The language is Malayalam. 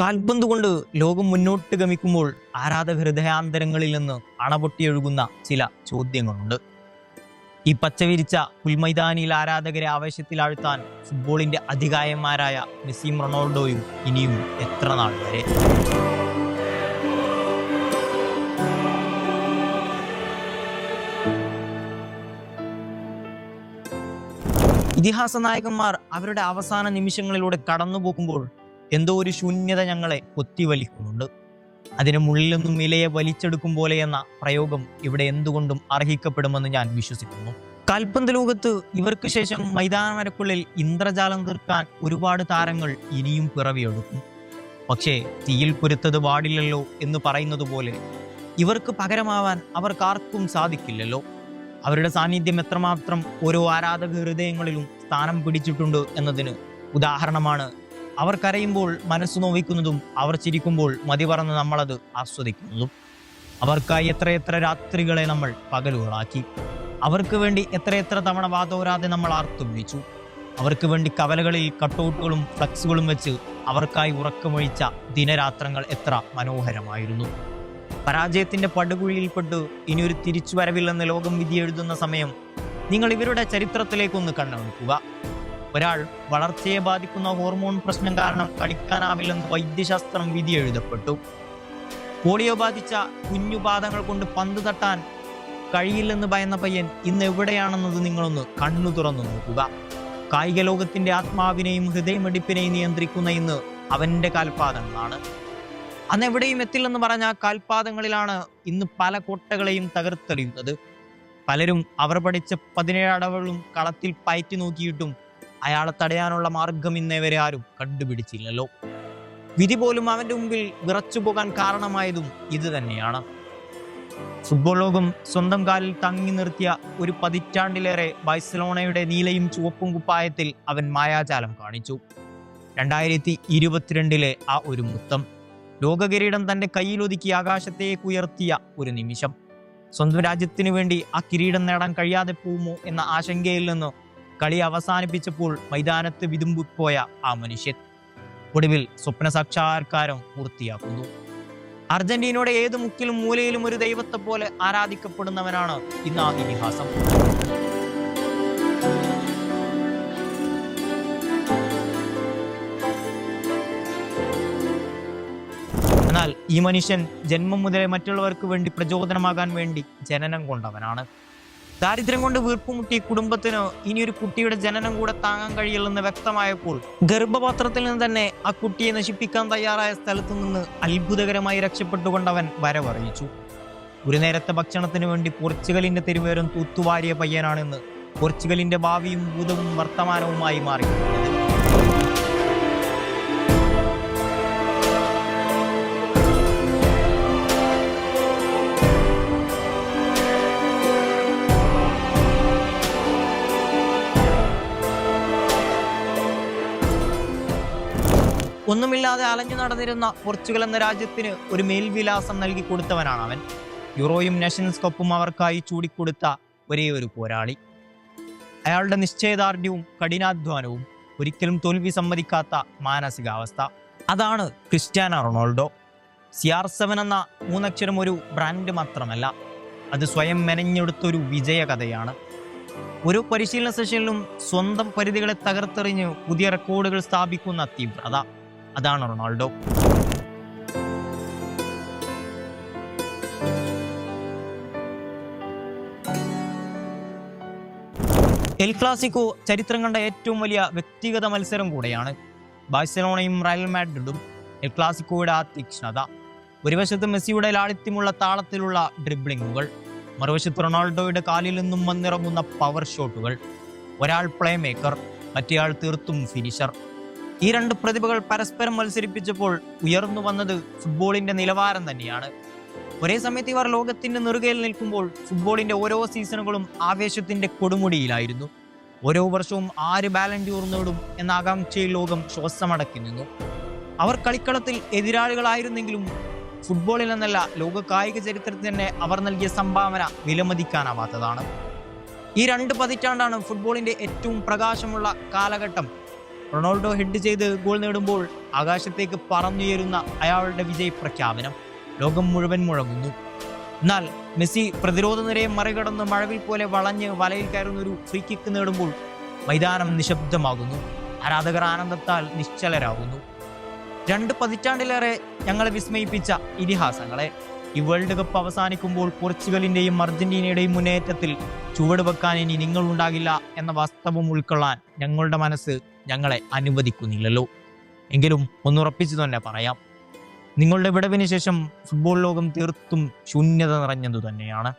കാൽപന്ത് കൊണ്ട് ലോകം മുന്നോട്ട് ഗമിക്കുമ്പോൾ ആരാധക ഹൃദയാന്തരങ്ങളിൽ നിന്ന് അണപൊട്ടിയൊഴുകുന്ന ചില ചോദ്യങ്ങളുണ്ട്. ഈ പച്ചവിരിച്ച പുൽമൈതാനിയിൽ ആരാധകരെ ആവേശത്തിലാഴ്ത്താൻ ഫുട്ബോളിന്റെ അധികായന്മാരായ മെസ്സിയും റൊണാൾഡോയും ഇനിയും എത്ര നാൾ വരെ? ഇതിഹാസ നായകന്മാർ അവരുടെ അവസാന നിമിഷങ്ങളിലൂടെ കടന്നുപോകുമ്പോൾ എന്തോ ഒരു ശൂന്യത ഞങ്ങളെ കൊത്തിവലിക്കുന്നുണ്ട്. അതിന് മുള്ളിൽ നിന്നും ഇലയെ വലിച്ചെടുക്കും പോലെ എന്ന പ്രയോഗം ഇവിടെ എന്തുകൊണ്ടും അർഹിക്കപ്പെടുമെന്ന് ഞാൻ വിശ്വസിക്കുന്നു. കാൽപന്ത് ലോകത്ത് ഇവർക്ക് ശേഷം മൈതാനമരക്കുള്ളിൽ ഇന്ദ്രജാലം തീർക്കാൻ ഒരുപാട് താരങ്ങൾ ഇനിയും പിറവിയെടുക്കും. പക്ഷേ തീയിൽ പൊരുത്തത് പാടില്ലല്ലോ എന്ന് പറയുന്നത് പോലെ ഇവർക്ക് പകരമാവാൻ അവർക്കാർക്കും സാധിക്കില്ലല്ലോ. അവരുടെ സാന്നിധ്യം എത്രമാത്രം ഓരോ ആരാധക ഹൃദയങ്ങളിലും സ്ഥാനം പിടിച്ചിട്ടുണ്ട് എന്നതിന് ഉദാഹരണമാണ് അവർ കരയുമ്പോൾ മനസ്സ് നോവിക്കുന്നതും അവർ ചിരിക്കുമ്പോൾ മതി പറന്ന് നമ്മളത് ആസ്വദിക്കുന്നതും. അവർക്കായി എത്രയെത്ര രാത്രികളെ നമ്മൾ പകലുകളാക്കി. അവർക്ക് വേണ്ടി എത്രയെത്ര തവണ വാതോരാതെ നമ്മൾ ആർത്തു വിളിച്ചു അവർക്ക് വേണ്ടി കവലകളിൽ കട്ടൗട്ടുകളും ഫ്ലക്സുകളും വെച്ച് അവർക്കായി ഉറക്കമൊഴിച്ച ദിനരാത്രങ്ങൾ എത്ര മനോഹരമായിരുന്നു. പരാജയത്തിന്റെ പടുകുഴിയിൽപ്പെട്ട് ഇനിയൊരു തിരിച്ചുവരവില്ലെന്ന് ലോകം വിധി എഴുതുന്ന സമയം നിങ്ങൾ ഇവരുടെ ചരിത്രത്തിലേക്കൊന്ന് കണ്ണുവെക്കുക ഒരാൾ വളർച്ചയെ ബാധിക്കുന്ന ഹോർമോൺ പ്രശ്നം കാരണം കളിക്കാനാവില്ലെന്ന് വൈദ്യശാസ്ത്രം വിധി എഴുതപ്പെട്ടു. പോളിയോ ബാധിച്ച കുഞ്ഞു പാദങ്ങൾ കൊണ്ട് പന്ത് തട്ടാൻ കഴിയില്ലെന്ന് ഭയന്ന പയ്യൻ ഇന്ന് എവിടെയാണെന്നത് നിങ്ങളൊന്ന് കണ്ണു തുറന്നു നോക്കുക. കായിക ലോകത്തിന്റെ ആത്മാവിനെയും ഹൃദയമെടുപ്പിനെയും നിയന്ത്രിക്കുന്ന ഇന്ന് അവന്റെ കാൽപാദങ്ങളാണ്. അന്ന് എവിടെയും എത്തില്ലെന്ന് പറഞ്ഞ കാൽപാദങ്ങളിലാണ് ഇന്ന് പല കോട്ടകളെയും തകർത്തെറിയുന്നത്. പലരും അവർ പഠിച്ച പതിനേഴ് അടവുകളും കളത്തിൽ പയറ്റി നോക്കിയിട്ടും അയാളെ തടയാനുള്ള മാർഗം ഇന്നേവരെ ആരും കണ്ടുപിടിച്ചില്ലല്ലോ. വിധി പോലും അവന്റെ മുമ്പിൽ വിറച്ചു പോകാൻ കാരണമായതും ഇത് തന്നെയാണ്. ഫുട്ബോൾ ലോകം സ്വന്തം കാലിൽ തങ്ങി നിർത്തിയ ഒരു പതിറ്റാണ്ടിലേറെ ബൈസലോണയുടെ നീലയും ചുവപ്പും കുപ്പായത്തിൽ അവൻ മായാജാലം കാണിച്ചു. രണ്ടായിരത്തി ഇരുപത്തിരണ്ടിലെ ആ ഒരു മുത്തം ലോകകിരീടം തന്റെ കയ്യിലൊതുക്കി ആകാശത്തേക്ക് ഉയർത്തിയ ഒരു നിമിഷം. സ്വന്തം രാജ്യത്തിനു വേണ്ടി ആ കിരീടം നേടാൻ കഴിയാതെ പോകുമോ എന്ന ആശങ്കയിൽ നിന്ന് കളി അവസാനിപ്പിച്ചപ്പോൾ മൈതാനത്ത് വിതുമ്പിപ്പോയ ആ മനുഷ്യൻ. ഒടുവിൽ സ്വപ്ന സാക്ഷാത്കാരം പൂർത്തിയാക്കുന്നു. അർജന്റീനയുടെ ഏത് മുക്കിലും മൂലയിലും ഒരു ദൈവത്തെ പോലെ ആരാധിക്കപ്പെടുന്നവനാണ് ഇന്ന് ആ ഇതിഹാസം. എന്നാൽ ഈ മനുഷ്യൻ ജന്മം മുതലേ മറ്റുള്ളവർക്ക് വേണ്ടി പ്രചോദനമാകാൻ വേണ്ടി ജനനം കൊണ്ടവനാണ്. ദാരിദ്ര്യം കൊണ്ട് വീർപ്പുമുട്ടിയ കുടുംബത്തിന് ഇനിയൊരു കുട്ടിയുടെ ജനനം കൂടെ താങ്ങാൻ കഴിയില്ലെന്ന് വ്യക്തമായപ്പോൾ ഗർഭപാത്രത്തിൽ നിന്ന് തന്നെ ആ കുട്ടിയെ നശിപ്പിക്കാൻ തയ്യാറായ സ്ഥലത്തു നിന്ന് അത്ഭുതകരമായി രക്ഷപ്പെട്ടുകൊണ്ടവൻ വരവറിയിച്ചു. ഒരു നേരത്തെ ഭക്ഷണത്തിന് വേണ്ടി പോർച്ചുഗലിന്റെ തെരുവേരം തൂത്തുവാരിയ പയ്യനാണെന്ന് പോർച്ചുഗലിന്റെ ഭാവിയും ഭൂതവും വർത്തമാനവുമായി മാറിയിട്ടുള്ളത് ഒന്നുമില്ലാതെ അലഞ്ഞു നടന്നിരുന്ന പോർച്ചുഗൽ എന്ന രാജ്യത്തിന് ഒരു മേൽവിലാസം നൽകി കൊടുത്തവനാണ് അവൻ. യൂറോയും നാഷൻസ് കപ്പും അവർക്കായി ചൂടിക്കൊടുത്ത ഒരേ ഒരു പോരാളി. അയാളുടെ നിശ്ചയദാർഢ്യവും കഠിനാധ്വാനവും ഒരിക്കലും തോൽവി സമ്മതിക്കാത്ത മാനസികാവസ്ഥ. അതാണ് Cristiano Ronaldo. C R seven എന്ന മൂന്നക്ഷരം ഒരു ബ്രാൻഡ് മാത്രമല്ല അത് സ്വയം മെനഞ്ഞെടുത്തൊരു വിജയകഥയാണ്. ഓരോ പരിശീലന സെഷനിലും സ്വന്തം പരിധികളെ തകർത്തെറിഞ്ഞ് പുതിയ റെക്കോർഡുകൾ സ്ഥാപിക്കുന്ന തീവ്രത. അതാണ് റൊണാൾഡോ. എൽ ക്ലാസിക്കോ ചരിത്രം കണ്ട ഏറ്റവും വലിയ വ്യക്തിഗത മത്സരം കൂടെയാണ് ബാഴ്സലോണയും റയൽ മാഡ്രിഡും എൽ ക്ലാസിക്കോയുടെ ആ തീക്ഷ്ണത ഒരു വശത്ത് മെസ്സിയുടെ ലാളിത്യമുള്ള താളത്തിലുള്ള ഡ്രിബ്ലിങ്ങുകൾ മറുവശത്ത് റൊണാൾഡോയുടെ കാലിൽ നിന്നും വന്നിറങ്ങുന്ന പവർ ഷോട്ടുകൾ ഒരാൾ പ്ലേ മേക്കർ മറ്റേയാൾ തീർത്തും ഫിനിഷർ ഈ രണ്ട് പ്രതിഭകൾ പരസ്പരം മത്സരിപ്പിച്ചപ്പോൾ ഉയർന്നു വന്നത് ഫുട്ബോളിന്റെ നിലവാരം തന്നെയാണ്. ഒരേ സമയത്ത് ഇവർ ലോകത്തിന്റെ നെറുകയിൽ നിൽക്കുമ്പോൾ ഫുട്ബോളിന്റെ ഓരോ സീസണുകളും ആവേശത്തിന്റെ കൊടുമുടിയിലായിരുന്നു. ഓരോ വർഷവും ആര് ബാലൻഡ്യൂർ നേടും എന്ന ആകാംക്ഷയിൽ ലോകം ശ്വാസമടക്കി നിന്നു. അവർ കളിക്കളത്തിൽ എതിരാളികളായിരുന്നെങ്കിലും ഫുട്ബോളിൽ എന്നല്ല ലോക കായിക ചരിത്രത്തിൽ തന്നെ അവർ നൽകിയ സംഭാവന വിലമതിക്കാനാവാത്തതാണ്. ഈ രണ്ട് പതിറ്റാണ്ടാണ് ഫുട്ബോളിന്റെ ഏറ്റവും പ്രകാശമുള്ള കാലഘട്ടം. റൊണാൾഡോ ഹെഡ് ചെയ്ത് ഗോൾ നേടുമ്പോൾ ആകാശത്തേക്ക് പറന്നുയരുന്ന അയാളുടെ വിജയ പ്രഖ്യാപനം ലോകം മുഴുവൻ മുഴങ്ങുന്നു. എന്നാൽ മെസ്സി പ്രതിരോധ നിരയെ മറികടന്ന് മഴവിൽ പോലെ വളഞ്ഞ് വലയിൽ കയറുന്ന ഒരു ഫ്രീ കിക്ക് നേടുമ്പോൾ മൈതാനം നിശബ്ദമാകുന്നു. ആരാധകർ ആനന്ദത്താൽ നിശ്ചലരാകുന്നു. രണ്ട് പതിറ്റാണ്ടിലേറെ ഞങ്ങളെ വിസ്മയിപ്പിച്ച ഇതിഹാസങ്ങളെ ഈ വേൾഡ് കപ്പ് അവസാനിക്കുമ്പോൾ പോർച്ചുഗലിന്റെയും അർജന്റീനയുടെയും മുന്നേറ്റത്തിൽ ചുവട് വെക്കാൻ ഇനി നിങ്ങൾ ഉണ്ടാകില്ല എന്ന വാസ്തവം ഉൾക്കൊള്ളാൻ ഞങ്ങളുടെ മനസ്സ് ഞങ്ങളെ അനുവദിക്കുന്നില്ലല്ലോ. എങ്കിലും ഒന്നുറപ്പിച്ചു തന്നെ പറയാം. നിങ്ങളുടെ വിടവിന് ശേഷം ഫുട്ബോൾ ലോകം തീർത്തും ശൂന്യത നിറഞ്ഞതു തന്നെയാണ്.